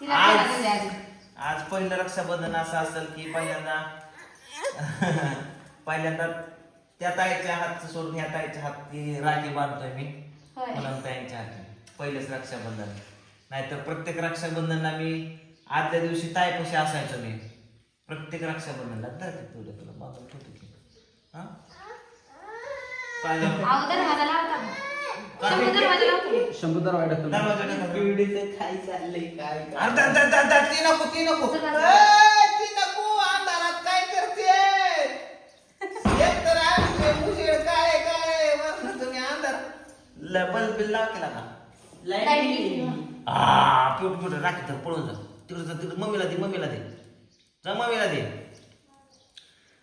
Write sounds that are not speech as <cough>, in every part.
तिला आज आधी. आज पहिलं रक्षाबंधन असं असेल की पहिल्यांदा <laughs> पहिल्यांदा त्या ताईच्या हातचं सोडून ह्या ताईच्या हाती राखी बांधतोय मी होय. म्हणून ताईच्या हाती पहिलंच रक्षाबंधन नाहीतर प्रत्येक रक्षाबंधनला मी आदल्या दिवशी ताईपाशी असायचो मी प्रत्येक रक्षाबंधनला धरते तुला तुला बाबा ठेवतो की हा पाहिलं? दरवाजा लावता का? काय? शंभू दरवाजा काय चाललंय काय ती नको ती नको. ए, ती नको अंधारात काय करते? एक तर आमचे उजेड काय काय? तुम्ही अंधार. बल्ब बिल लाव केला का. आ राखी तर पळून जा. तिकडे जा तिकडे. मम्मीला दे मम्मीला दे. जा मम्मीला दे.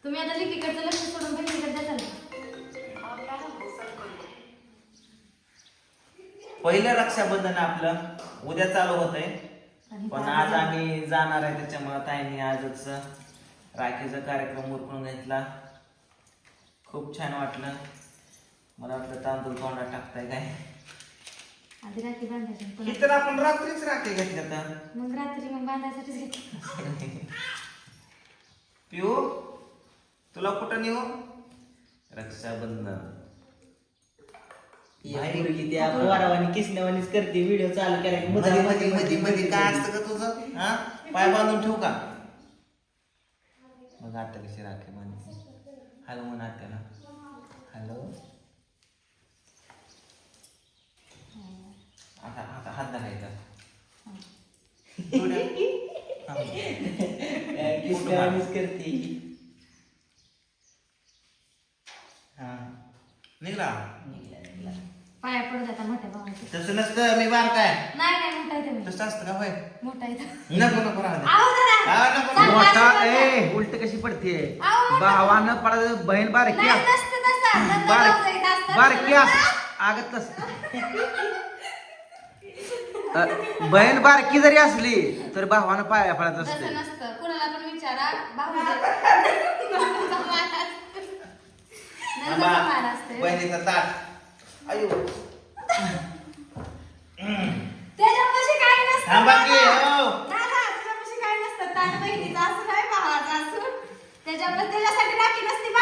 तुम्ही आता लेकीकडचं लक्ष सोडून द्या चला. पहिलं रक्षाबंधन आपलं उद्या चालू होत आहे पण आज आम्ही जाणार आहे त्याच्यामुळे ताईंनी आजच राखीचा कार्यक्रम उरकून घेतला. खूप छान वाटलं. मला वाटलं तांदूळ तोंडात टाकताय काय. आधी रात्री बांधायची पण इतर आपण रात्रीच राखी घेतल्या तर. मग रात्री मग बांधायसाठीच घेतली पिऊ तुला कुठं नेऊ? रक्षाबंधन. त्या पोरावानी किसण्यावानीच करते व्हिडिओ चालू केला की मध्ये मुद्दाममध्ये मध्ये मध्ये काय असतं का तुझं? हा? पाय बांधून ठेवू का? मग आता कशी राखी बांधते हॅलो म्हणा आत्याला. हॅलो. आता आता हात धरायचा. <laughs> किसण्यावानीच करते हा. निघला पाया पडू आता मोठ्या भावाचे तसं नसतं मी बार काय नाही नाही मोठा आहे तुम्ही तसं असतं का होय मोठा आहे तो. नको नको राहू दे. आहो जरा. हा, नको, नको. चांगला मोठा. ए उलट कशी पडते आहो, मोठा. भावानं पडा बहीण बारकी नाही, नसतं तसं. नंतर बार. बारकी आगत तस बहीण बारकी जरी असली तर भावानं पाया पडत तसं असते नसतं कुणाला पण विचारा भाऊ. बहिणीचा ताट अयो त्याच्यापाशी काही नसतं थांबा की. हो. दादा, काही नसतं. ताट बहिणीचं असं नाही, भावाचं असं. त्याच्यामुळे त्याच्यासाठी राखी नसती.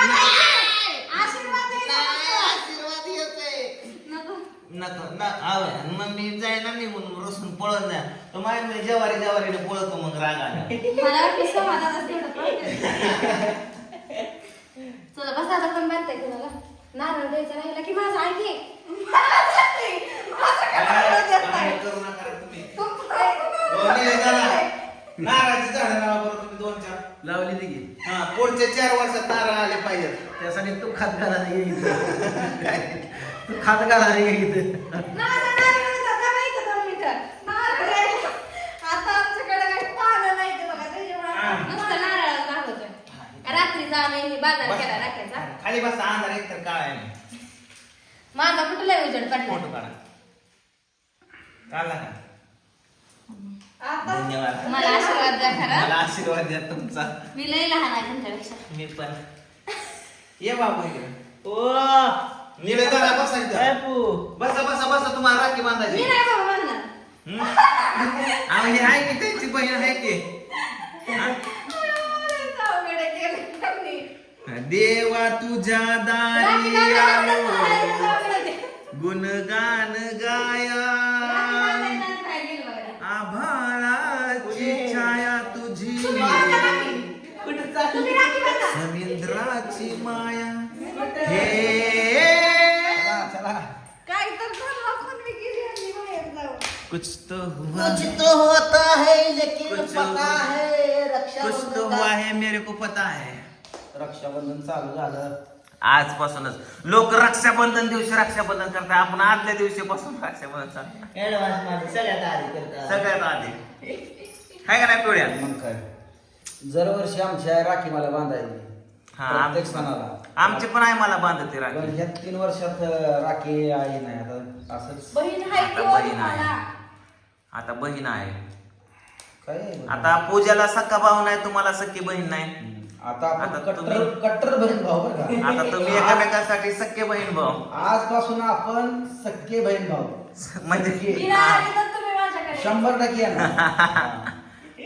आशीर्वाद द्यायचा फक्त. आशीर्वाद येतोय नको. नको ना आव मग मी निघून रसून पळत नाही तो माझ्या मी जवारी जवारीने पळतो मग मला वाटलं समाधानच तेवढं पडतं. चला बसा आता पण बांधताय कुणाला नारळ द्यायचा राहिला की माझं ऐके काय करू नका रे तुम्ही नाही. नारळाची झाडं लावा बरं तुम्ही दोन चार. लावली ती की. हा पुढच्या चार वर्षात नारळ आले पाहिजेत. त्यासाठी तू खात घाला ये इथं. तू खात घाला ये इथं. रात्रीचा खाली बसा अंधार एक तर काळा आहे. फोटो पडला? काढा. काढला का? धन्यवाद. मला आशीर्वाद द्या खरा. मला आशीर्वाद द्या तुमचा. मी लय लहान आहे तुमच्यापेक्षा. मी पण. ये बाबू इकडे. ओ! निळे दादा बसायचं बापू बसा बसा बसा तुम्हाला राखी मी बांधायची नाही बाबा म्हणणार हम्म? <laughs> आम्ही आहे की त्यांची बहीण आहे की? अवघड आहे केलं त्यांनी. देवा तुझ्या राखी दारी बांधायला आलो बाहेर अवघड आहे. गुणगान गाया. तुझी. समुद्राची माया. हे. चला, काय तर. कुछ तो हुआ. कुछ तो होता है लेकिन कुछ- पता है कुछ तो हुआ है मेरे को पता है. रक्षाबंधन चालू झालं. आजपासूनच. लोक रक्षाबंधन दिवशी रक्षाबंधन करतात. आपण आदल्या दिवशीपासून रक्षाबंधन चालू. ऍडव्हान्समध्ये सगळ्यात आधी सगळ्यात आधी. हाय का नाही पिवळ्या? मग काय? दरवर्षी आमच्या राखी मला बांधायची. हा, प्रत्येक आम- सणाला. आमचे पण आहे मला बांधते पण राखी ह्या तीन वर्षात अं, राखी आहे नाही. आता असंच बहीण आहे आता हो बहीण आहे. तुम्हाला? आता बहीण आहे. काय आहे? आता पूजाला सक्का भाऊ नाही तुम्हाला सख्खी बहीण नाही. हम्म. आता आपण आता कट्टर तुम्ही- कट्टर बहीण भाऊ बरं का? आता तुम्ही एकामेकांसाठी सख्खे बहीण भाऊ. आजपासून आपण सख्खे बहीण भाऊ. म्हणजे मी नाही आली तर तुम्ही माझ्याकडे. शंभर टक्के येणार. हा. <laughs>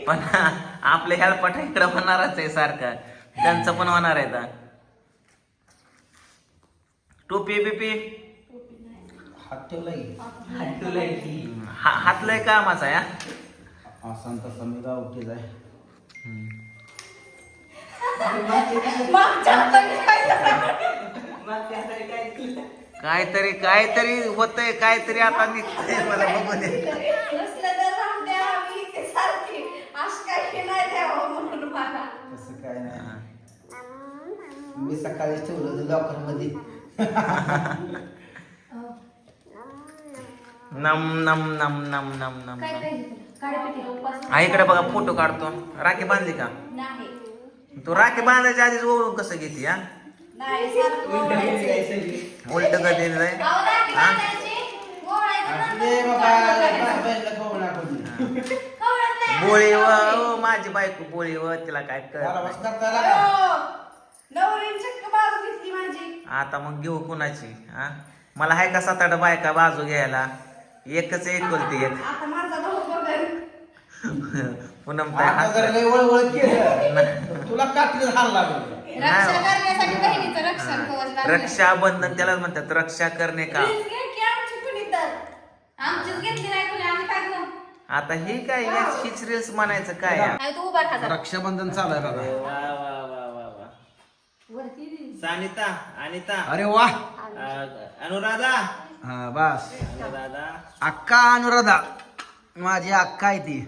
पण <laughs> आपल्या हेलपाटा इकडं होणारच आहे सारखा. त्यांचं पण होणार आहे टोपी बिपी? हात. हा हातलंय कामाचा केलं? काहीतरी काहीतरी होतंय काहीतरी आता निघतंय मला बघू दे नसलं तर राहू द्या, मी इथे सारखी. असं काही नाही द्यावं म्हणून मला. तसं काय नाही मी सकाळीच ठेवलं होतं लॉकरमध्ये. नम नम नम नम नम नम काय पाहिजे? हा इकडे बघा फोटो काढतो. राखी बांधली का? नाही. तू राखी बांधायच्या आधीच ओळखून कसं घेते हा? नाही सारखं ओवाळायचं. उलट कधी अहो, राखी हा? बांधायची, नंतर कळत नाही. बोळी व ओ, माझी बायको बोळी व तिला काय मला कळ आला का? अहो, नवरीने चक्क बाजू घेतली माझी आता मग घेऊ कुणाची हा? मला हाय का सात आठ बायका बाजू घ्यायला? एकच एक बोलते एक. पूनम. रक्षाबंधन त्यालाच म्हणतात रक्षा करणे का? आता हे काय हेच- हीच रील्स म्हणायचं काय? आहे? रक्षाबंधन चालू आहे सानिता अनिता। अरे वा. अ, अनुराधा। हा बस. अनुराधा। अक्का अनुराधा. माझी अक्का आहे ती.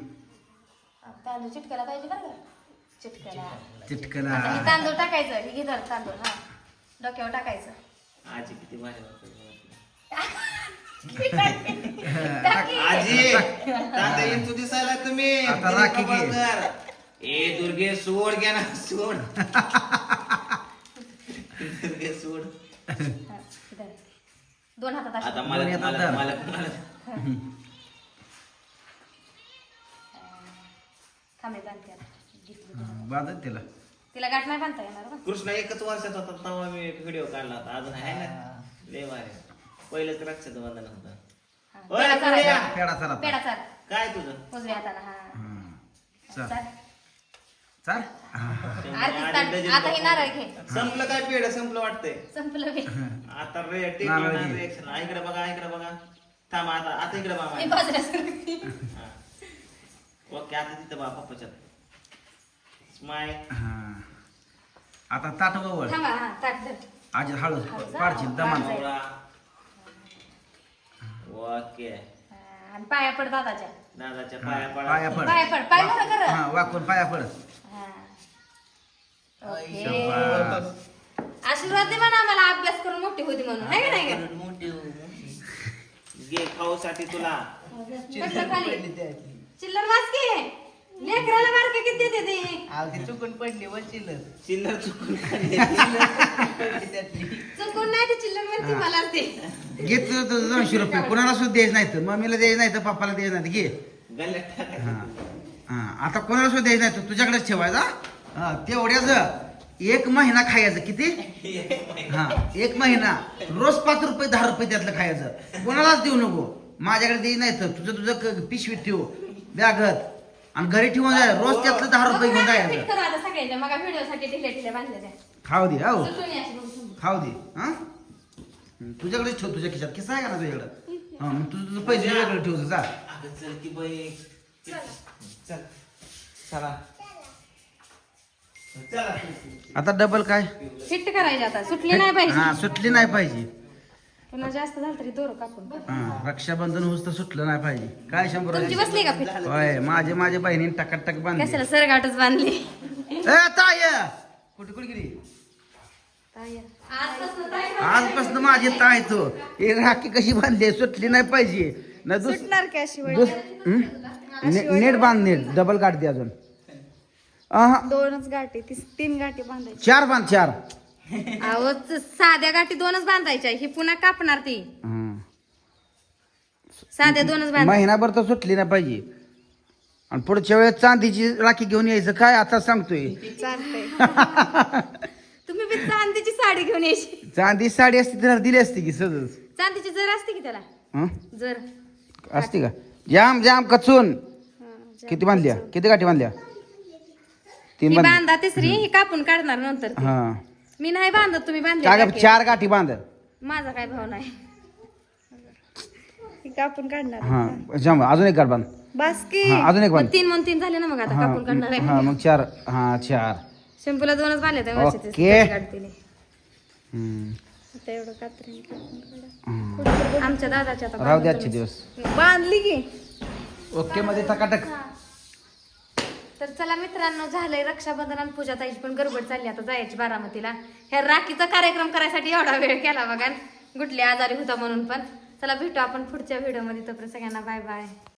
तांदूळ चिटकायला पाहिजे बरं का? चिटकायला. चिटकला आता हे तांदूळ टाकायचं. हे घे जरा तांदूळ हा. डोक्यावर टाकायचं. आजी किती भारी वाटते. टाकी. आजी येतो दिसायला तुम्ही. आता राखी घे. खबर. ए दुर्गे सोड घ्या ना सोड. <laughs> सोड हा. दोन हातात अशी. आता मला दोन्ही हातात मला धर. मला मला थांबे बांधते आता. घेतली. बांधत तिला तिला गाठ नाही बांधता येणार बा. कृष्ण एकच वर्षाचा होता तेव्हा मी एक व्हिडिओ काढला होता अजून आहे ना लय भारी पहिलंच रक्षाबंधन होतं हा. ओय, पेढा पुढे या. चालायचा. पेडा चला पेढा चाल काय तुझं उजव्या हाताला हा चल चाल. चल. आरतीच ताट. आता हे नारळ घे संपलं काय पेड संपलं वाटतंय. संपलं बे. आता रे नारळ घे. रिएक्शन इकडे बघा इकडे बघा. थांब आता आता इकडे बघा बाजूला सरकते. हा. ओके आता तिथं बा पप्पाच्यात स्माईल हा. आता ताट वळ थांबा हा ताट धर. आज हळू पाडची दमान. ओके. आणि पाया पड दादाच्या. दादाच्या पाया पाया पडा. पड पाया पड. पाय मोठं कर. हा वाकून पाया पड. हा. आशीर्वाद दे म्हणा आम्हाला अभ्यास करून मोठी होती म्हणून. आहे का नाही का? मोठी हो, तुला. कसं खाली. चिल्लर वाच की? लेकराला मार्क किती देते ते? चुकून पडली व चिल्लर. चिल्लर चुकून <laughs> चुकून नाही ते चिल्लर म्हणते मला ते घेतलं तुझं दोनशे रुपये. कुणाला सुद्धा द्यायचं नाही तर. मम्मीला द्यायचं नाही तर पप्पाला द्यायचं नाही तर घे. हा. हा. आता कोणाला सुद्धा द्यायचं नाही तर तुझ्याकडेच ठेवायचा हा. तेवढ्याच. एक महिना खायचं. किती? <laughs> हा एक महिना. रोज पाच रुपये दहा रुपये त्यातलं खायचं. कोणालाच देऊ नको. माझ्याकडे द्यायचं नाही तर. तुझं तुझं पिशवीत ठेव. बॅगत आणि घरी ठेवून जाय रोज त्यातलं दहा रुपये घेऊन जायचं. खाऊ दे हो. खाऊ दे हा. तुझ्याकडेच ठेव तुझ्या खिशात. किस्सा आहे का ना तुझ्याकडं हा मग तुझं तुझं पैसे वेगळं ठेवतो जा. अगं चल की बाई. चल. चला. चला. आता डबल काय? फिट करायची आता. सुटली नाही पाहिजे. हा सुटली नाही पाहिजे. पुन्हा जास्त झालं तरी दोर कापून. हा रक्षाबंधन होस तर सुटलं नाही पाहिजे. काय शंभर तुमची बसली का फिट? होय माझे माझे बहिणीने टकाट टक बांधली. कशाला सरगाटच बांधली? ए ताय कुठे कुठे गेली? आजपासून माझी ताय तो. हे राखी कशी बांधली? सुटली नाही पाहिजे. ना दुस सुटणार की अशी वळी? दुस हं? ने- नेट बांध नेट. डबल गाठ दे अजून. अहं, दोनच गाठी ती तीन गाठी बांधायची. चार बांध चार. अहो च- साध्या गाठी दोनच बांधायच्या. ही पुन्हा कापणार ती. हं. साध्या दोनच बांध महिनाभर तर सुटली नाही पाहिजे. आणि पुढच्या वेळेस चांदीची राखी घेऊन यायचं काय? आता सांगतोय. चालतंय. <laughs> बी चांदीची साडी घेऊन यायची चांदी साडी असती तर दिली असती की सहज चांदीची जर असते की त्याला? हं? जर. असते का? जाम जाम कचून. किती बांधल्या? किती गाठी बांधल्या? तीन ही बांध बांधा तिसरी ही. कापून काढणार नंतर. हा. मी नाही बांधत तुम्ही बांधले काय. चार गाठी बांध. माझा काय भाव नाही. ही कापून काढणार हा जम अजून एक गाठ बांध. बस की. हा अजून एक बांध. तीन म्हणून तीन झाले ना मग आता हा कापून काढणार आहे. हा मग चार. हा चार. शॅम्पूला दोनच बांधले त्या वर्षाचे ओके. काढतील. हम्म. आता एवढं कात्रीने कापून काढा. हम्म. आमच्या दादाच्या आता राहू दे बांधून आजचे दिवस. बांधली की. ओके मध्ये टकाटक तर चला मित्रांनो झालंय रक्षाबंधन आणि पूजा ताईची पण गडबड चालली आता जायची बारामतीला. ह्या राखीचा कार्यक्रम करायसाठी एवढा वेळ केला बघा. गुटली आजारी होता म्हणून पण. चला भेटू आपण पुढच्या व्हिडिओमध्ये तोपर्यंत सगळ्यांना बाय बाय